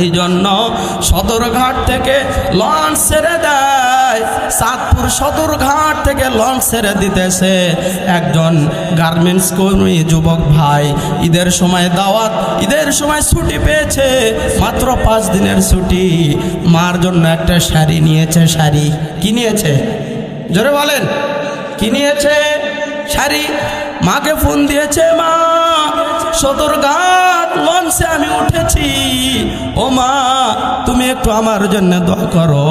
এই জন্য সদরঘাট থেকে লঞ্চ ছেড়ে দেয়। চাঁদপুর সদরঘাট থেকে লঞ্চ ছেড়ে দিতেছে একজন গার্মেন্টস কর্মী যুবক ভাই। ঈদের সময় দাওয়াত, ঈদের সময় ছুটি পেয়েছে, মাত্র পাঁচ দিনের ছুটি। মার জন্য একটা শাড়ি নিয়েছে, শাড়ি কি নিয়েছে? জোরে বলেন, কি নিয়েছে? শাড়ি, মাকে ফোন দিয়েছে মা। সদরঘাট লঞ্চে আমি উঠেছি। ও মা, তুমি একটু আমার জন্য দোয়া করো।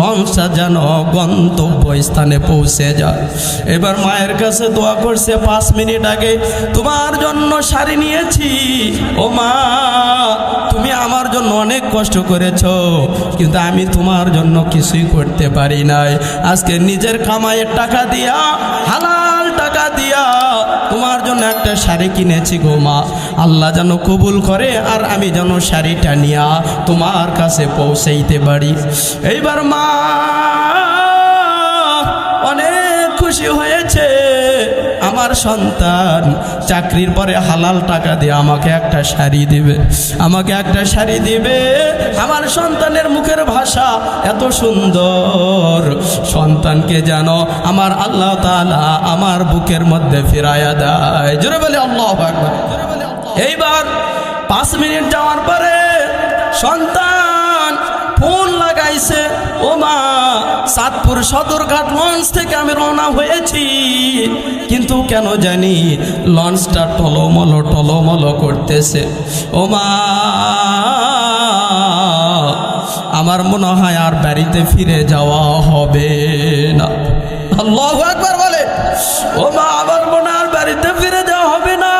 লঞ্চটা যেন গন্তব্য স্থানে পৌঁছে যায়। এবার মায়ের কাছে দোয়া করছে, পাঁচ মিনিট আগে তোমার জন্য শাড়ি নিয়েছি। ও মা, তুমি আমার জন্য অনেক কষ্ট করেছ, কিন্তু আমি তোমার জন্য কিছুই করতে পারি নাই। আজকে নিজের কামাইয়ের টাকা দিয়া, হালাল টাকা দিয়া জন্য একটা শাড়ি কিনেছি গো মা। আল্লাহ যেন কবুল করে আর আমি যেন শাড়িটা নিয়া তোমার কাছে পৌঁছাইতে পারি। এইবার মা অনেক খুশি হয়েছে। আমার সন্তান, চাকরির পরে হালাল টাকা দিয়ে আমাকে একটা শাড়ি দিবে। আমাকে একটা শাড়ি দিবে। আমার সন্তানের মুখের ভাষা এত সুন্দর। সন্তানকে যেন আমার আল্লাহ তাআলা আমার বুকের মধ্যে ফিরাইয়া দেয়। জোরে বলে আল্লাহ এইবার পাঁচ মিনিট যাওয়ার পরে সন্তান ফোন লাগাইছে, ও মা সাতপুর সদরঘাট লঞ্চ থেকে আমি রওনা হয়েছি। কিন্তু কেন জানি লঞ্চটা টলমল টলমল করতেছে। ও মা আমার মনে হয় আর বাড়িতে ফিরে যাওয়া হবে না। আল্লাহ একবার বলে ও মা আমার মনে আর বাড়িতে ফিরে যাওয়া হবে না।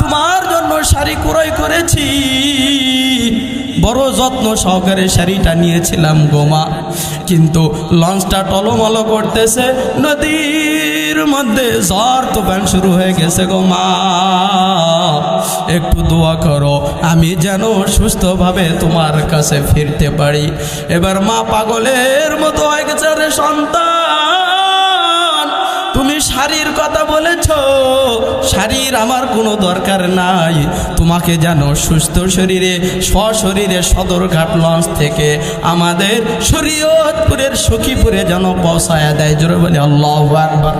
তোমার জন্য শাড়ি ক্রয় করেছি। বড় যত্ন সহকারে শাড়িটা নিয়েছিলাম গোমা কিন্তু লঞ্চটা টলমল করতেছে, নদীর মধ্যে ঝড় তুফান শুরু হয়ে গেছে গোমা একটু দোয়া করো, আমি যেন সুস্থভাবে তোমার কাছে ফিরতে পারি। এবার মা পাগলের মতো হয়ে গেছে রে সন্তান। তুমি শাড়ির কথা বলেছ শাড়ির আমার কোনো দরকার নাই। তোমাকে যেন সুস্থ শরীরে, সশরীরে সদরঘাট লঞ্চ থেকে আমাদের শরীয়তপুরের সখীপুরে যেন পৌঁছায়া দেয়। জোরে বলি, আল্লাহ একবার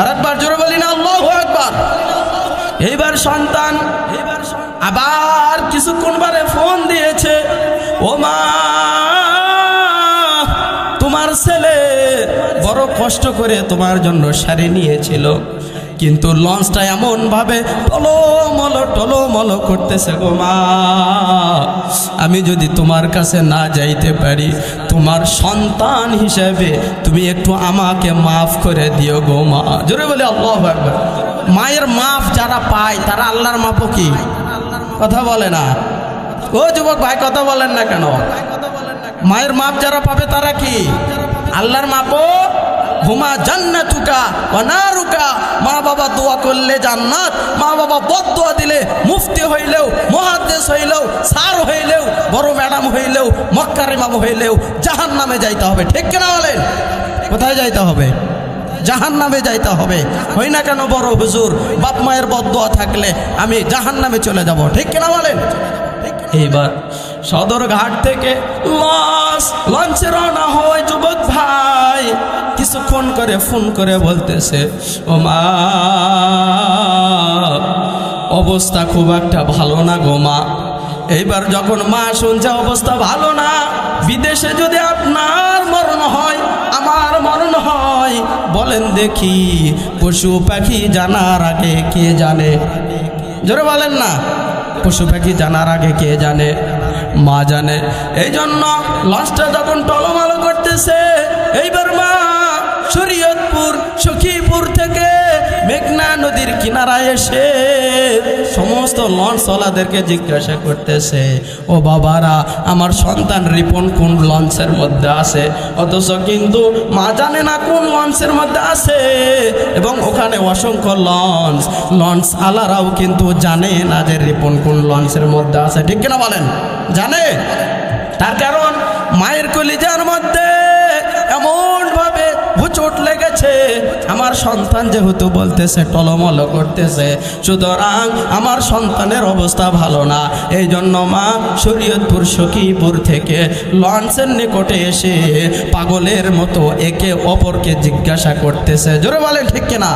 আর একবার জোরে বলি না, আল্লাহ একবার এইবার সন্তান এইবার আবার কিছুক্ষণ বারে ফোন দিয়েছে, ও মা, তোমার ছেলে বড় কষ্ট করে তোমার জন্য শাড়ি নিয়েছিল। কিন্তু লঞ্চটা এমন ভাবে টলমল টলমল করতেছে গো মা। আমি যদি তোমার কাছে না যাইতে পারি, তোমার সন্তান হিসেবে তুমি একটু আমাকে মাফ করে দিও গো মা। জোরে বলে আল্লাহ মায়ের মাফ যারা পায়, তারা আল্লাহর মাপও কি? কথা বলে না। ও যুবক ভাই, কথা বলেন না কেন? মায়ের মাপ যারা পাবে, তারা কি? আল্লাহর মাপও হুমা জান্নাতুকা অনারুকা মা বাবা দোয়া করলে জান্নাত, মা বাবা বদোয়া দিলে মুফতি হইলেও মহাদেশ হইলেও, স্যার হইলেও, বড় ম্যাডাম হইলেও, মক্কার ইমাম হইলেও জাহান নামে যাইতে হবে। ঠিক কিনা বলেন? কোথায় যাইতে হবে? জাহান নামে যাইতে হবে। হই না কেন বড় হুজুর, বাপ মায়ের বদোয়া থাকলে আমি জাহান নামে চলে যাব। ঠিক কিনা বলেন? এইবার সদরঘাট থেকে লঞ্চে রওনা হয় যুবক ভাই। কিছুক্ষণ করে ফোন করে বলতেছে, ও মা, অবস্থা খুব একটা ভালো না গো মা। এইবার যখন মা শুনছে অবস্থা ভালো না, বিদেশে যদি আপনার মরণ হয়, আমার মরণ হয়, বলেন দেখি পশু পাখি জানার আগে কে জানে? জোরে বলেন না, পশু পাখি জানার আগে কে জানে? মা জানে। এই জন্য লঞ্চটা যখন টলমালো করতেছে, এইবার মা শরীয়তপুর, সখীপুর থেকে মেঘনা নদীর কিনারায় এসে সমস্ত লঞ্চওয়ালাদেরকে জিজ্ঞাসা করতেছে, ও বাবারা, আমার সন্তান রিপন কোন লঞ্চের মধ্যে আছে? অথচ কিন্তু মা জানে না কোন লঞ্চের মধ্যে আছে এবং ওখানে অসংখ্য লঞ্চ। লঞ্চ আলারাও কিন্তু জানে না যে রিপন কোন লঞ্চের মধ্যে আছে। ঠিক কিনা বলেন? জানে? তার কারণ মায়ের কলিজার মধ্যে হুচট লেগেছে। আমার সন্তান যেহেতু বলতেছে, টলমল করতেছে, সুতরাং আমার সন্তানের অবস্থা ভালো না। এই জন্য মা, শরীয়তপুর সখীপুর থেকে লঞ্চের নিকটে এসে পাগলের মতো একে অপরকে জিজ্ঞাসা করতেছে। জোরে বলেন, ঠিক কিনা?